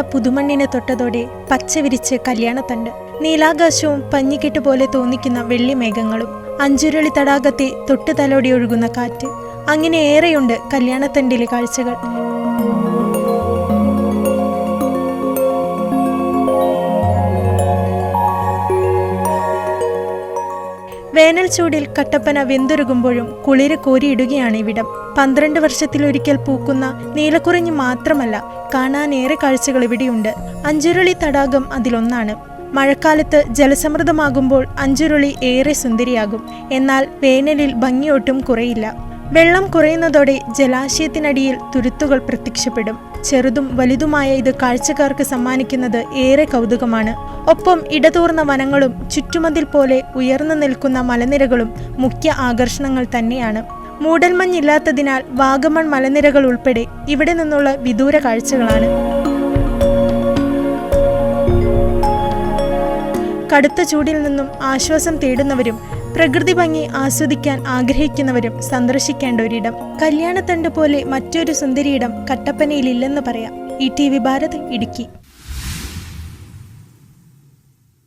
പുതുമണ്ണിനെ തൊട്ടതോടെ പച്ച വിരിച്ച് കല്യാണത്തണ്ട്. നീലാകാശവും പഞ്ഞിക്കെട്ട് പോലെ തോന്നിക്കുന്ന വെള്ളിമേഘങ്ങളും അഞ്ചുരുളി തടാകത്തെ തൊട്ടു തലോടി ഒഴുകുന്ന കാറ്റ്. അങ്ങനെ ഏറെയുണ്ട് കല്യാണത്തണ്ടിലെ കാഴ്ചകൾ. വേനൽ ചൂടിൽ കട്ടപ്പന വെന്തുരുകുമ്പോഴും കുളിര് കോരിയിടുകയാണ് ഇവിടം. പന്ത്രണ്ട് വർഷത്തിലൊരിക്കൽ പൂക്കുന്ന നീലക്കുറിഞ്ഞ് മാത്രമല്ല കാണാനേറെ കാഴ്ചകൾ ഇവിടെയുണ്ട്. അഞ്ചുരുളി തടാകം അതിലൊന്നാണ്. മഴക്കാലത്ത് ജലസമൃദ്ധമാകുമ്പോൾ അഞ്ചുരുളി ഏറെ സുന്ദരിയാകും. എന്നാൽ വേനലിൽ ഭംഗിയൊട്ടും കുറയില്ല. വെള്ളം കുറയുന്നതോടെ ജലാശയത്തിനടിയിൽ തുരുത്തുകൾ പ്രത്യക്ഷപ്പെടും. ചെറുതും വലുതുമായ ഇത് കാഴ്ചക്കാർക്ക് സമ്മാനിക്കുന്നത് ഏറെ കൗതുകമാണ്. ഒപ്പം ഇടതൂർന്ന വനങ്ങളും ചുറ്റുമതിൽ പോലെ ഉയർന്നു നിൽക്കുന്ന മലനിരകളും മുഖ്യ ആകർഷണങ്ങൾ തന്നെയാണ്. മൂടൽമഞ്ഞില്ലാത്തതിനാൽ വാഗമൺ മലനിരകൾ ഉൾപ്പെടെ ഇവിടെ നിന്നുള്ള വിദൂര കാഴ്ചകളാണ്. കടുത്ത ചൂടിൽ നിന്നും ആശ്വാസം തേടുന്നവരും പ്രകൃതി ഭംഗി ആസ്വദിക്കാൻ ആഗ്രഹിക്കുന്നവരും സന്ദർശിക്കേണ്ട ഒരിടം. കല്യാണത്തണ്ട് പോലെ മറ്റൊരു സുന്ദരിയിടം കട്ടപ്പനയിലില്ലെന്ന് പറയാം. E T V Bharat Idukki.